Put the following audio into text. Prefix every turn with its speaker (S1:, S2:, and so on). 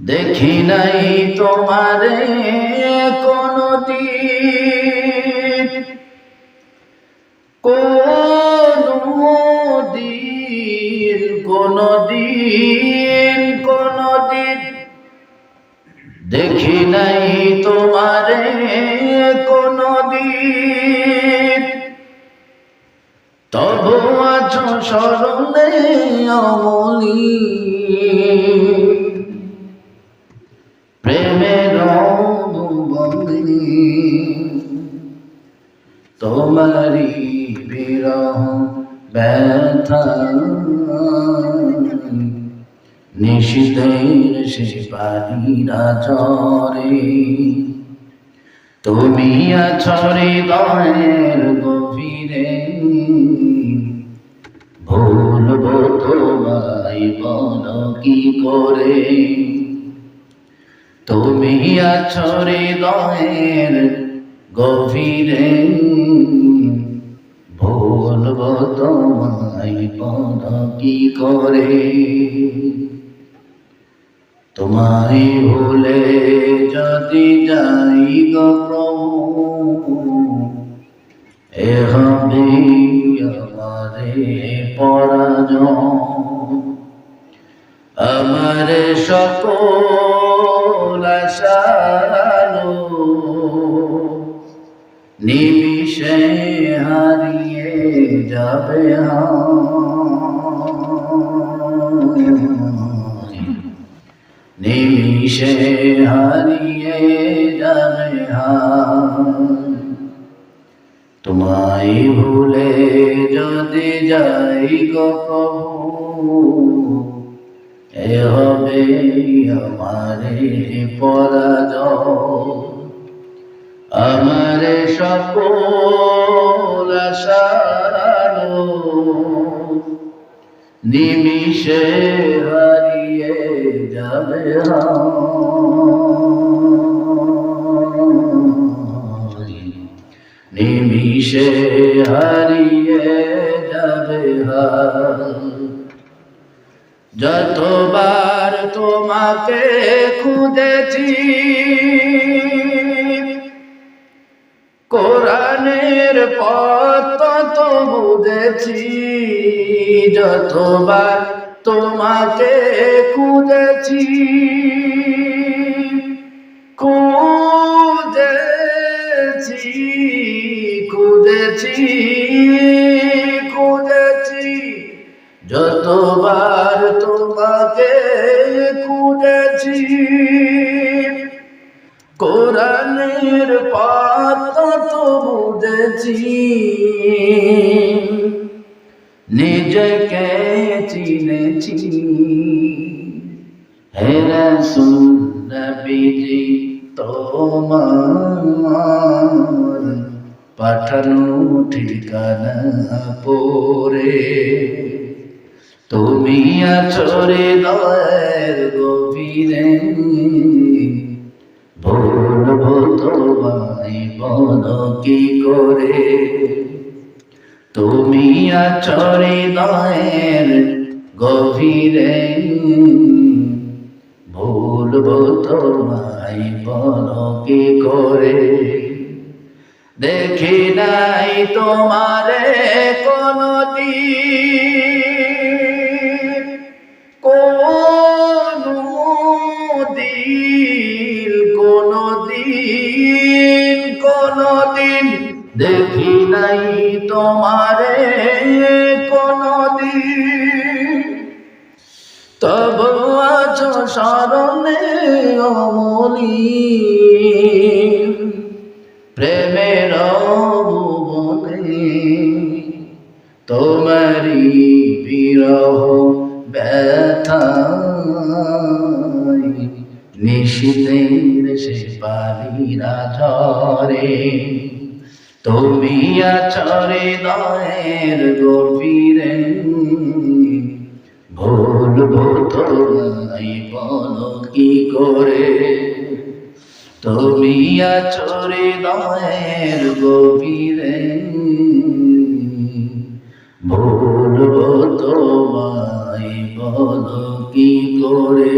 S1: দেখি নাই তোমারে কোনো দিন কোনো দিন কোনো দিন কোনো দিন দেখি নাই তোমারে কোনো দিন তবু আছো স্মরণে অমলি ব্যথা, নিষিদ্ধের সে পাহিরা চরে। তুমি আছরে দয়ের গভীরে, ভুলবো তোমায় বল কি করে? তুমি আছরে দয়ের গভীরে ভুলবো তোমায় বল কি করে? তোমায় ভুলে যদি যাই গো প্রভু এ হবে আমারে পরাজয়। আমার সকল আশালো নিমিষে হারিয়ে যাবে নিমিষে হারিয়ে যাবে। তোমায় ভুলে যদি যাই প্রভু এ হবে আমারে পরাজয় আমার সকল নিমিষে হারিয়ে যাবে। নিমিষে হারিয়ে যাবে। যতবার তোমাকে খুঁজেছি কোরআনের পথ তো বুঝেছি যতবার তোমাকে খুঁজেছি খুঁজেছি খুঁজেছি খুঁজেছি। যতবার তোমাকে খুঁজেছি কোরআনের পাত তো বুঝেছি। হেরা সুন্দরবিজি তোমার পাঠানো ঠিকানা পরে তুমি আছরে দয়ের গভীরে। ভুলবো তোমায়, বল কি করে? তুমি আছরে দয়ের গভীরে। ভুলবো তোমায় বল কি করে? দেখি নাই তোমারে কোনো দেখি নাই তোমারে কোনো আছো স্মরণে অমলি প্রেমের ভুবনে তোমারি বিরহ ব্যথা নিশীতের সে পালিরা ঝরে। তুমি আছরে দয়ের গভীরে ভুলবো তোমায় বলো কি করে? তুমি আচরে দমের গভীরে। ভুলবো তোমায় বলো কি করে?